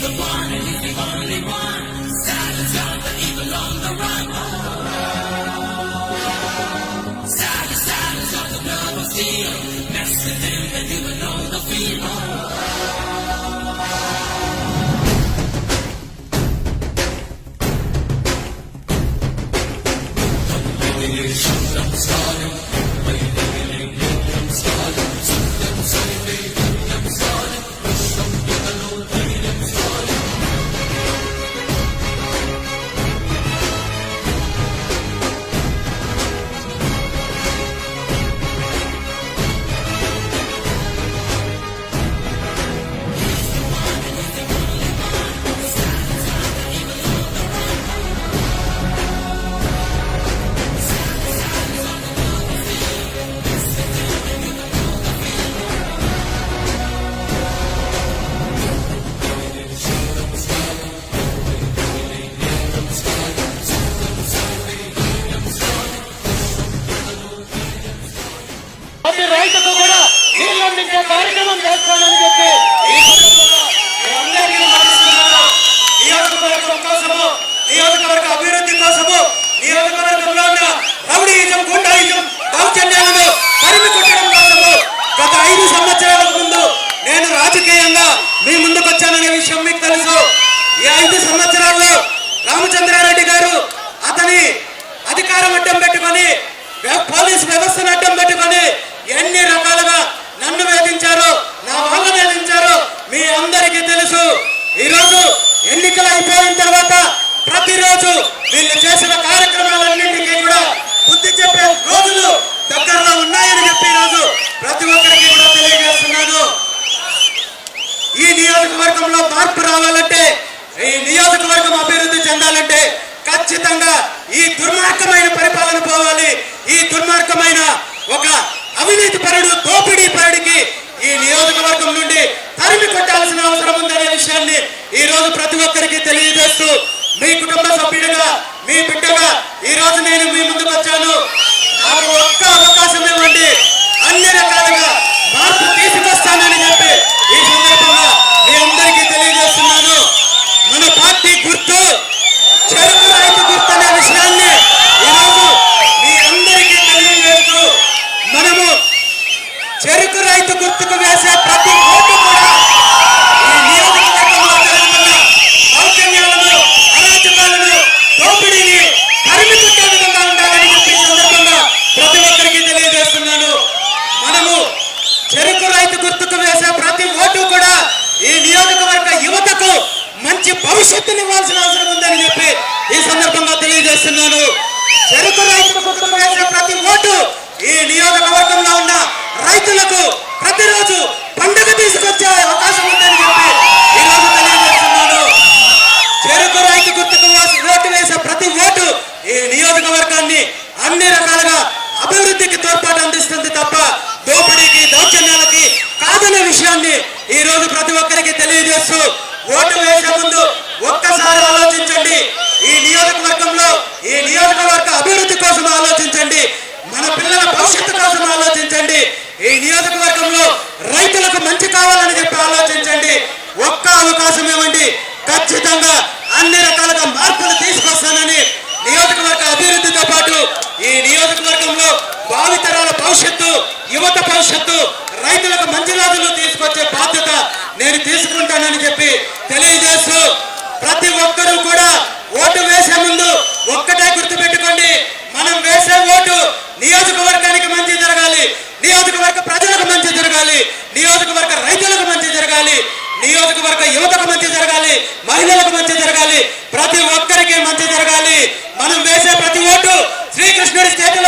the one, and he's the only one. Silence on the evil on the run. Silence, silence the love of steel. Mess with him, and you will know the feel. Don't let me shoot, start him. ఇక్కడ కార్యక్రమం చేస్తానని చెప్పి ఈ మీ నియోజకవర్గం కోసము నియోజకవర్గ అభివృద్ధి కోసము నియోజకవర్గంలో ఉన్న రౌడీయిజం గుండాయిజం దౌర్జన్యాలను తరిమి కొట్టడం కోసము గత ఐదు సంవత్సరాల ముందు నేను రాజకీయంగా మీ ముందుకు వచ్చాననే విషయం తెలుసు. ఈరోజు ఎన్నికలు అయిపోయిన తర్వాత ప్రతిరోజు వీళ్ళు చేసిన కార్యక్రమాలన్నింటికీ కూడా బుద్ధి చెప్పే రోజులు దగ్గరలో ఉన్నాయని చెప్పి ఈరోజు ప్రతి ఒక్కరికి కూడా తెలియజేస్తున్నాను. ఈ నియోజకవర్గంలో మార్పు రావాలంటే ఈ నియోజకవర్గం అభివృద్ధి చెందాలంటే ఖచ్చితంగా ఈ దుర్మార్గమైన పరిపాలన పోవాలి ఈ దుర్మార్గమైన ఒక అవినీతి పరుడు దోపిడీ పరుడికి ఈ నియోజకవర్గం నుండి తరిమి కొట్టాల్సిన అవసరం ఉందనే విషయాన్ని ఈ రోజు ప్రతి ఒక్కరికి తెలియజేస్తూ మీ కుటుంబ సభ్యుడిగా మీ బిడ్డగా ఈ రోజు నేను మీ ముందుకు వచ్చాను. నాకు ఒక్క అవకాశం ఇవ్వండి. అన్ని రకాలుగా మార్పు తీసుకొస్తానని చెప్పి ఈ సందర్భంగా మీ అందరికీ తెలియజేస్తున్నాను. మన పార్టీ గుర్తు చెరుకు రైతు గుర్తు అనే విషయాన్ని ఈరోజు మీ అందరికీ తెలియజేస్తూ మనము చెరుకు రైతు గుర్తుకు వేసే ప్రతి ఓటుకు కూడా ఈ నియోజకవర్గంలో జరుగుతున్న దౌర్జన్యాలను అరాచకాలను దోపిడీని తరిమి కొట్టే విధంగా ఉండాలని చెప్పి ఈ సందర్భంగా ప్రతి ఒక్కరికి తెలియజేస్తున్నాను మనము చెరుకు రైతు గుర్తుకు వేసే ప్రతి ఓటు కూడా ఈ నియోజకవర్గ యువతకు మంచి భవిష్యత్తుని ఇవ్వాల్సిన అవసరం ఉందని చెప్పి ఈ తెలియజేస్తున్నాను చెరుకు రైతు ప్రతి ఓటు ఈ నియోజకవర్గంలో ఉన్న రైతులకు ప్రతిరోజు పండుగ తీసుకొచ్చే అవకాశం ఉందని చెప్పి ఈ రోజు తెలియజేస్తున్నాను చెరుకు రైతు గుర్తుకు ఓటు వేసే ప్రతి ఓటు ఈ నియోజకవర్గాన్ని అన్ని రకాలుగా అభివృద్ధికి తోడ్పాటు అందిస్తుంది తప్ప దోపిడీకి దౌర్జన్యాలకి కాదనే విషయాన్ని ఈ రోజు ప్రతి ఒక్కరికి తెలియజేస్తూ ఓటు వేసే ముందు ఒక్కసారి ఆలోచించండి. ఈ నియోజకవర్గంలో ఈ నియోజకవర్గ అభివృద్ధి కోసం ఆలోచించండి. మన పిల్లల భవిష్యత్తు కోసం ఆలోచించండి. ఈ నియోజకవర్గంలో రైతులకు మంచి కావాలని చెప్పి ఆలోచించండి. ఒక్క అవకాశం ఇవ్వండి. ఖచ్చితంగా అన్ని రకాలుగా మార్పులు తీసుకొస్తానని నియోజకవర్గ అభివృద్ధితో పాటు ఈ నియోజకవర్గంలో భావితరాల భవిష్యత్తు యువత భవిష్యత్తు రైతులకు మంచి రోజులు తీసుకొచ్చే బాధ్యత నేను తీసుకుంటానని చెప్పి తెలియ ప్రతి ఒక్కరూ కూడా ఓటు వేసే ముందు ఒక్కటే గుర్తుపెట్టుకోండి మనం వేసే ఓటు నియోజకవర్గానికి మంచి జరగాలి నియోజకవర్గ ప్రజలకు మంచి జరగాలి నియోజకవర్గ రైతులకు మంచి జరగాలి నియోజకవర్గ యువతకు మంచి జరగాలి మహిళలకు మంచి జరగాలి ప్రతి ఒక్కరికి మంచి జరగాలి. మనం వేసే ప్రతి ఓటు శ్రీకృష్ణుడి చేతిలో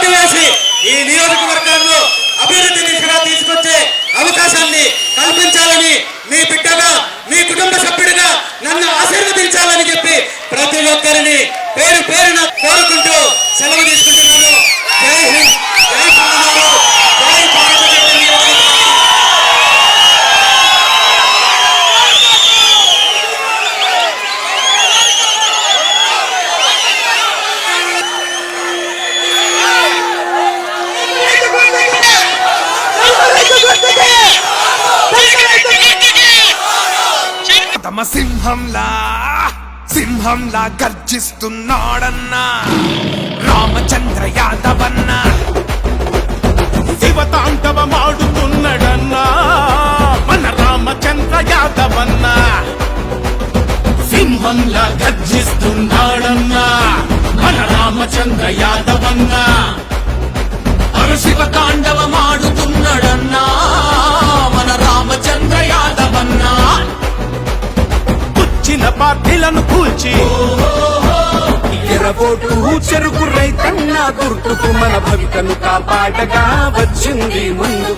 గుర్తుకు వేసి ఈ నియోజకవర్గాల్లో అభివృద్ధి దిశగా తీసుకొచ్చే అవకాశాన్ని కల్పించాలని మీ బిడ్డగా మీ కుటుంబ సభ్యుడిగా నన్ను ఆశీర్వదించాలని చెప్పి సింహంలా సింహంలా గర్జిస్తున్నాడన్నా. రామచంద్ర యాదవ పుచ్చిన పార్టీలను కూల్చి. ఎరబోటు చెరుకు రైతన్న గుర్తుకు మన భవితను కాపాడగా వచ్చింది ముందు.